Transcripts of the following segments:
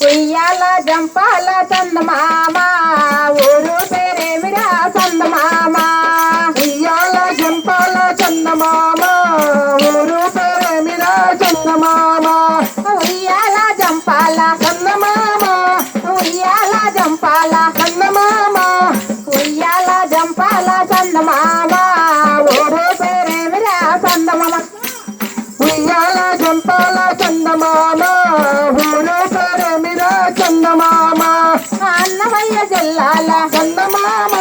ఉయ్యాల జంపాల చందమామ ఊరు పేరేమిరా చందమామ? ఉయ్యాల జంపాల చందమామ ఊరు పేరేమిరా చందమామ? ఉయ్యాల జంపాల అన్నమయ్య జిల్లాల చందమామ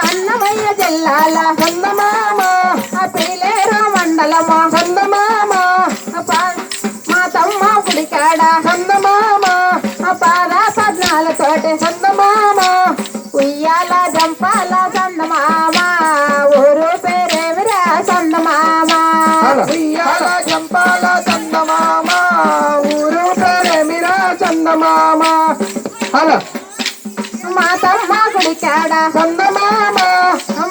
అన్నమయ్య జిల్లాల చందమామ ఆ పీలేరు మండలము చందమామ పా- మా తమ్మ గుడికాడ చందమామ ఆ పాద పద్నాలతోటి చందమామ ఉయ్యాల జంపాల చందమామ. ఊరు పేరేమిరా చందమామ? ఉయ్యాల జంపాల చందమామ. ఊరు పేరేమిరా చందమామ? హలో మా తమ్మ గుడికాడ చందమామ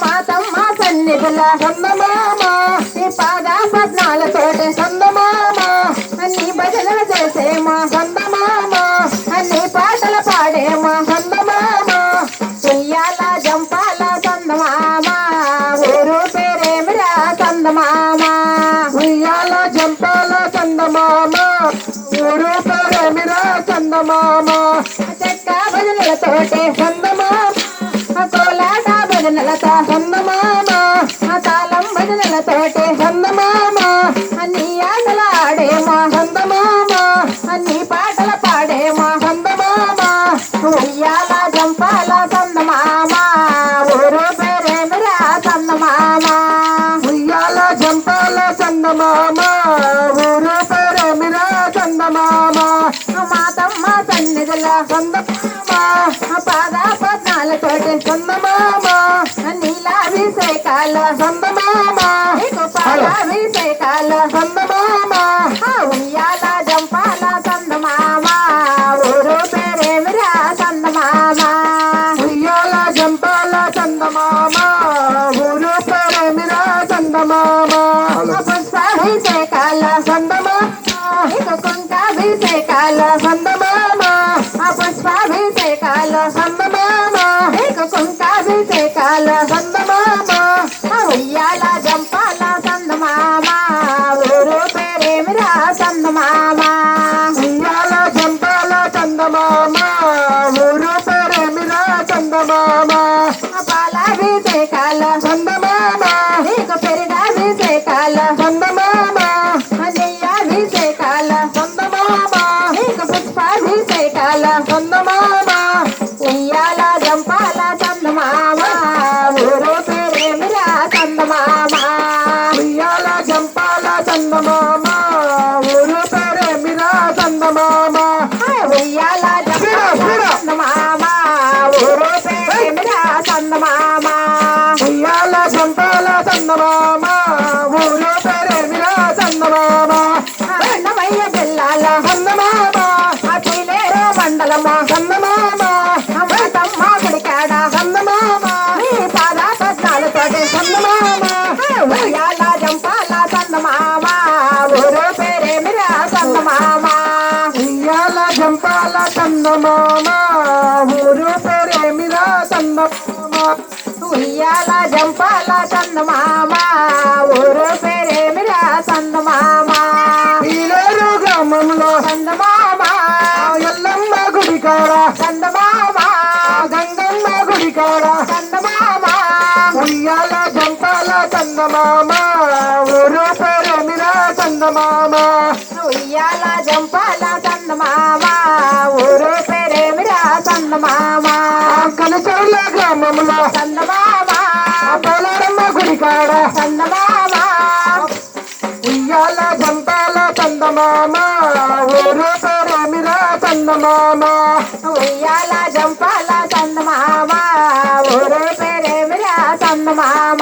మా తమ్మ సన్నిధుల. చందమామ నీ పాద పద్నాలతోటి చందమామ నీ భజనలు చేసేమా? చందమామ నీ పాటలు పాడేమా? చందమామ ఉయ్యాల జంపాల చందమామ. ఊరు పేరేమిరా చందమామ? ఉయ్యాల జంపాల చందమామ. ఊరు పేరేమిరా చందమామ చెక్క భజనలతోటి చందమామ కోలాట భజనలతో చందమామ తాళం భజనలతోటి చందమామ నీ ఆటలు ఆడేమా చందమామ నీ పాటలు పాడేమా చందమామ ఉయ్యాల జంపాల చందమామ. ఊరు పేరేమిరా చందమామ. ఉయ్యాల జంపాల చందమామ. పాద పద్నాలతోటి చందమామ. నీలాభిషేకాల చందమామ. నీకు పాలాభిషేకాల చందమామ. ఉయ్యాల జంపాల చందమామ. ఊరు పేరేమిరా చందమామ. ఉయ్యాల జంపాల చందమామ. ఊరు పేరేమిరా చందమామ. పుష్పాభిషేకాల చందమామ. నీకు కుంకాభిషేకాల చందమామ. పుష్పాభిషేకాల చందమామ ఉయ్యాల జంపాల చందమామ ఊరు పేరేమిరా చందమామ ఉయ్యాల జంపాల చందమామ ఊరు పేరేమిరా చందమామ అన్నమయ్య జిల్లాల చందమామ అఖిలేరు మండలము చందమామ అమృతమ్మ గుడికాడ చందమామ నీ పాద పద్నాలుతోటి చందమామ ఉయ్యాల జంపాల చందమామ ఊరు పేరేమిరా చందమామ ఉయ్యాల జంపాల చందమామ ఊరు పేరేమిరా చందమామ ఉయ్యాల జంపాల చందమామ ఊరు పేరేమిరా చందమామ పీలేరు గ్రామంలో చందమామ ఎల్లమ్మ గుడి కాడ చందమామ గంగమ్మ గుడి కాడ చందమామ ఉయ్యాల జంపాల చందమామ ఊరు పేరేమిరా చందమామ ఉయ్యాల జంపాల చందమామ. గ్రామంలో పోలారమ్మ గుడి కాడ చందమామ. ఉయ్యాల జంపాల చందమామ. ఊరు పేరేమిరా చందమామ. ఉయ్యాల జంపాల చందమామ. ఊరు పేరేమిరా చందమామ.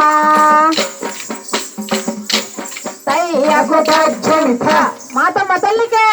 తజ్జనిత మాతమ్మ తల్లికే.